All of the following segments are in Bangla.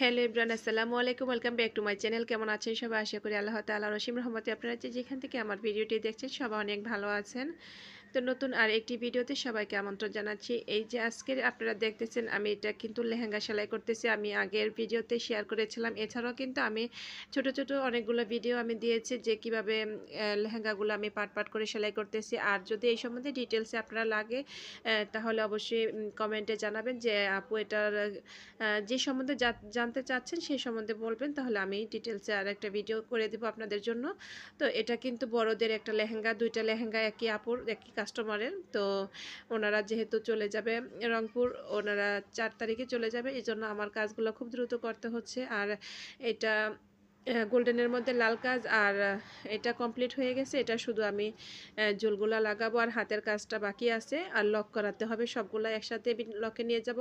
হ্যালো ইব্রান আসসালামু আলাইকুম, welcome back to my channel. কেমন আছেন সবাই? আশা করি আল্লাহ তাআলা রসিম রহমতে আপনারা যেখান থেকে আমার ভিডিওটি দেখছেন, সবাই অনেক ভালো আছেন। তো নতুন আর একটি ভিডিওতে সবাইকে আমন্ত্রণ জানাচ্ছি। এই যে আজকের আপনারা দেখতেছেন, আমি এটা কিন্তু লেহেঙ্গা সেলাই করতেছি। আমি আগের ভিডিওতে শেয়ার করেছিলাম। এছাড়াও কিন্তু আমি ছোট ছোট অনেকগুলো ভিডিও আমি দিয়েছি যে কীভাবে লেহেঙ্গাগুলো আমি পাট পাট করে সেলাই করতেছি। আর যদি এই সম্বন্ধে ডিটেলসে আপনারা লাগে তাহলে অবশ্যই কমেন্টে জানাবেন যে আপু এটার যে সম্বন্ধে জানতে চাচ্ছেন সেই সম্বন্ধে বলবেন, তাহলে আমি ডিটেলসে আর একটা ভিডিও করে দেবো আপনাদের জন্য। তো এটা কিন্তু বড়দের একটা লেহেঙ্গা, দুইটা লেহেঙ্গা একই আপুর, একই কাস্টমারের তো ওনারা যেহেতু চলে যাবে রংপুর, ওনারা চার তারিখে চলে যাবে। এই জন্য আমার কাজগুলো খুব দ্রুত করতে হচ্ছে। আর এটা গোল্ডেনের মধ্যে লাল কাজ আর এটা কমপ্লিট হয়ে গেছে। এটা শুধু আমি জুলগুলা লাগাবো আর হাতের কাজটা বাকি আছে। আর লক করাতে হবে সবগুলা। একসাথে লকে নিয়ে যাব।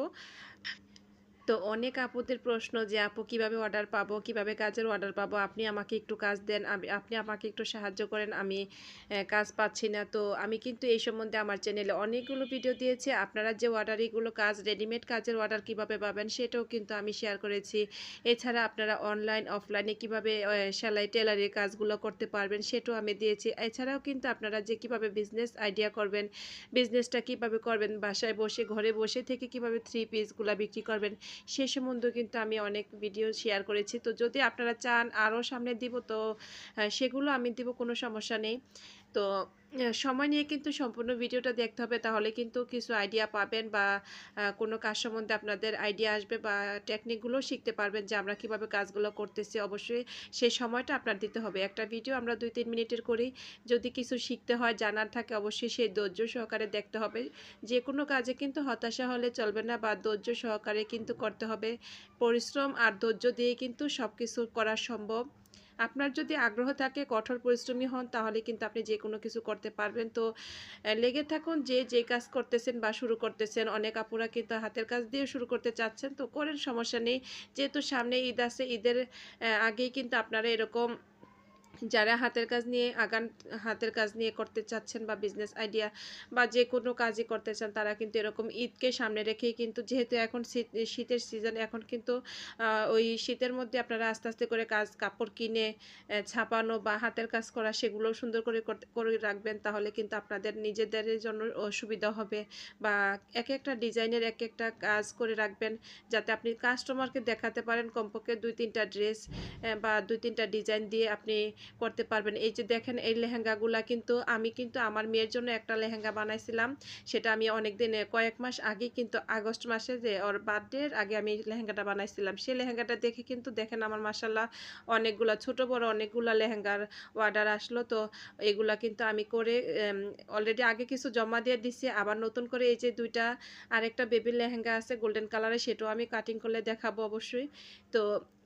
তো অনেক আপুদের প্রশ্ন যে, আপু, কীভাবে অর্ডার পাবো? কীভাবে কাজের অর্ডার পাবো? আপনি আমাকে একটু কাজ দেন আপনি আমাকে একটু সাহায্য করেন, আমি কাজ পাচ্ছি না। তো আমি কিন্তু এই সম্বন্ধে আমার চ্যানেলে অনেকগুলো ভিডিও দিয়েছি। আপনারা যে অর্ডারিগুলো কাজ রেডিমেড কাজের অর্ডার কীভাবে পাবেন সেটাও কিন্তু আমি শেয়ার করেছি। এছাড়া আপনারা অনলাইন অফলাইনে কীভাবে সেলাই টেলারের কাজগুলো করতে পারবেন সেটাও আমি দিয়েছি। এছাড়াও কিন্তু আপনারা যে, কীভাবে বিজনেস আইডিয়া করবেন বিজনেসটা কীভাবে করবেন, বাসায় বসে, ঘরে বসে থেকে কীভাবে থ্রি পিসগুলো বিক্রি করবেন সে সম্বন্ধে কিন্তু আমি অনেক ভিডিও শেয়ার করেছি। তো যদি আপনারা চান আরও সামনে দিব, তো সেগুলো আমি দিব, কোনো সমস্যা নেই। তো সময় নিয়ে কিন্তু সম্পূর্ণ ভিডিওটা দেখতে হবে। তাহলে কিন্তু কিছু আইডিয়া পাবেন বা কোনো কাজ সম্বন্ধে আপনাদের আইডিয়া আসবে বা টেকনিকগুলো শিখতে পারবেন যে আমরা কীভাবে কাজগুলো করতেছি। অবশ্যই সেই সময়টা আপনার দিতে হবে। একটা ভিডিও আমরা দুই তিন মিনিটের করি যদি কিছু শিখতে হয়, জানার থাকে, অবশ্যই সেই ধৈর্য সহকারে দেখতে হবে। যে কোনো কাজে কিন্তু হতাশা হলে চলবে না বা ধৈর্য সহকারে কিন্তু করতে হবে। পরিশ্রম আর ধৈর্য দিয়ে কিন্তু সব কিছু করা সম্ভব। আপনার যদি আগ্রহ থাকে, কঠোর পরিশ্রমী হন, তাহলে কিন্তু আপনি যে কোনো কিছু করতে পারবেন। তো লেগে থাকুন, যে যে কাজ করতেছেন বা শুরু করতেছেন, অনেক আপুরা কিন্তু হাতের কাজ দিয়ে শুরু করতে চাচ্ছেন, তো করেন, সমস্যা নেই। যেহেতু সামনে ঈদ আছে, ঈদের আগেই কিন্তু আপনারা এরকম যারা হাতের কাজ নিয়ে আগান, হাতের কাজ নিয়ে করতে চাচ্ছেন বা বিজনেস আইডিয়া বা যে কোনো কাজই করতে চান, তারা কিন্তু এরকম ঈদকে সামনে রেখেই কিন্তু, যেহেতু এখন শীত, শীতের সিজন এখন কিন্তু ওই শীতের মধ্যে আপনারা আস্তে আস্তে করে কাজ, কাপড় কিনে ছাপানো বা হাতের কাজ করা, সেগুলো সুন্দর করে করে রাখবেন, তাহলে কিন্তু আপনাদের নিজেদের জন্য ও সুবিধা হবে বা এক একটা ডিজাইনের এক একটা কাজ করে রাখবেন, যাতে আপনি কাস্টমারকে দেখাতে পারেন, কমপক্ষে দুই, তিনটা ড্রেস বা দুই, তিনটা ডিজাইন দিয়ে আপনি করতে পারবেন। এই যে দেখেন, এই লেহেঙ্গাগুলা কিন্তু আমি কিন্তু আমার মেয়ের জন্য একটা লেহেঙ্গা বানাইছিলাম। সেটা আমি অনেক দিন কয়েক মাস আগে কিন্তু আগস্ট মাসে যে ওর বার্থডের আগে আমি লেহেঙ্গাটা বানাইছিলাম। সেই লেহেঙ্গাটা দেখে কিন্তু দেখেন আমার মাসাল্লাহ অনেকগুলা, ছোট বড় অনেকগুলা লেহেঙ্গার অর্ডার আসলো। তো এগুলা কিন্তু আমি করে অলরেডি আগে কিছু জমা দিয়ে দিছি। আবার নতুন করে এই যে দুইটা আরেকটা বেবি লেহেঙ্গা আছে গোল্ডেন কালারের সেটাও আমি কাটিং করলে দেখাবো অবশ্যই। তো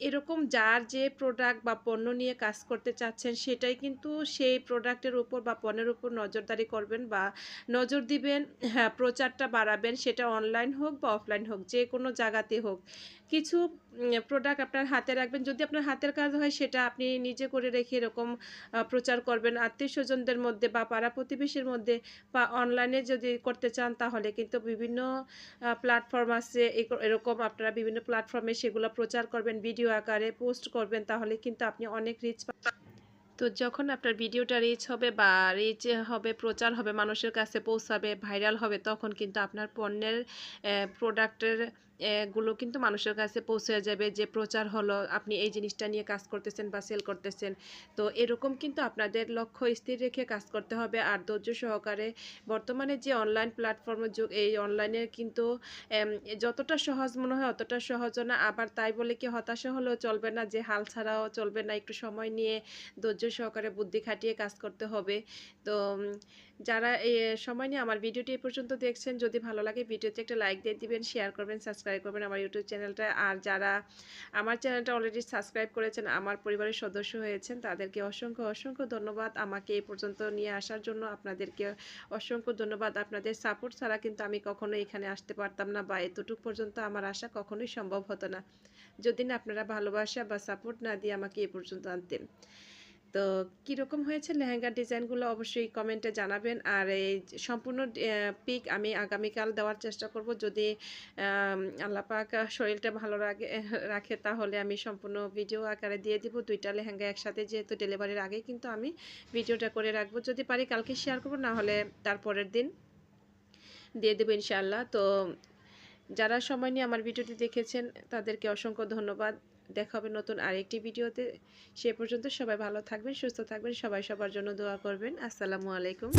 এরকম যার যে প্রোডাক্ট বা পণ্য নিয়ে কাজ করতে চাচ্ছেন সেটাই কিন্তু সেই প্রোডাক্টের উপর বা পণ্যের উপর নজরদারি করবেন বা নজর দিবেন হ্যাঁ প্রচারটা বাড়াবেন, সেটা অনলাইন হোক বা অফলাইন হোক, যে কোনো জায়গাতে হোক। কিছু প্রোডাক্ট আপনার হাতে রাখবেন, যদি আপনার হাতের কাজ হয় সেটা আপনি নিজে করে রেখে এরকম প্রচার করবেন। আত্মীয় স্বজনদের মধ্যে বা পাড়া প্রতিবেশীর মধ্যে বা অনলাইনে যদি করতে চান তাহলে কিন্তু বিভিন্ন প্ল্যাটফর্ম আছে এরকম আপনারা বিভিন্ন প্ল্যাটফর্মে সেগুলো প্রচার করবেন ভিডিও আকারে পোস্ট করবেন, তাহলে কিন্তু আপনি অনেক রিচ তো যখন আপনার ভিডিওটা রিচ হবে বা রিচ হবে, প্রচার হবে, মানুষের কাছে পৌঁছাবে ভাইরাল হবে, তখন কিন্তু আপনার পণ্যের প্রোডাক্টেরগুলো কিন্তু মানুষের কাছে পৌঁছে যাবে যে প্রচার হলো, আপনি এই জিনিসটা নিয়ে কাজ করতেছেন বা সেল করতেছেন। তো এরকম কিন্তু আপনাদের লক্ষ্য স্থির রেখে কাজ করতে হবে। আর ধৈর্য সহকারে বর্তমানে যে অনলাইন প্ল্যাটফর্মের যুগ, এই অনলাইনে কিন্তু যতটা সহজ মনে হয় অতটা সহজও না। আবার তাই বলে কি হতাশা হলেও চলবে না, যে হাল ছাড়াও চলবে না। একটু সময় নিয়ে ধৈর্য সহকারে বুদ্ধি খাটিয়ে কাজ করতে হবে। তো যারা সময় নিয়ে আমার ভিডিওটি এই পর্যন্ত দেখছেন, যদি ভালো লাগে ভিডিওতে একটা লাইক দিয়ে দিবেন শেয়ার করবেন সাবস্ক্রাইব করবেন আমার ইউটিউব চ্যানেলটা আর যারা আমার চ্যানেলটা অলরেডি সাবস্ক্রাইব করেছেন, আমার পরিবারের সদস্য হয়েছেন, তাদেরকে অসংখ্য অসংখ্য ধন্যবাদ। আমাকে এই পর্যন্ত নিয়ে আসার জন্য আপনাদেরকে অসংখ্য ধন্যবাদ। আপনাদের সাপোর্ট ছাড়া কিন্তু আমি কখনো এখানে আসতে পারতাম না বা এতটুকু পর্যন্ত আমার আসা কখনোই সম্ভব হতো না। যদি না আপনারা ভালোবাসা বা সাপোর্ট না দিয়ে আমাকে এ পর্যন্ত আনতেন। তো কীরকম হয়েছে লেহেঙ্গার ডিজাইনগুলো অবশ্যই কমেন্টে জানাবেন। আর এই সম্পূর্ণ পিক আমি আগামীকাল দেওয়ার চেষ্টা করব। যদি আল্লাহ শরীরটা ভালো রাখে রাখে তাহলে আমি সম্পূর্ণ ভিডিও আকারে দিয়ে দিব। দুইটা লেহেঙ্গা একসাথে যেহেতু ডেলিভারির আগেই কিন্তু আমি ভিডিওটা করে রাখব। যদি পারি কালকে শেয়ার করব, না হলে তার পরের দিন দিয়ে দেবো ইনশাল্লাহ তো যারা সময় নিয়ে আমার ভিডিওটি দেখেছেন, তাদেরকে অসংখ্য ধন্যবাদ। দেখা হবে নতুন আরেকটি ভিডিওতে। সে পর্যন্ত সবাই ভালো থাকবেন, সুস্থ থাকবেন, সবাই সবার জন্য দোয়া করবেন। আসসালামু আলাইকুম।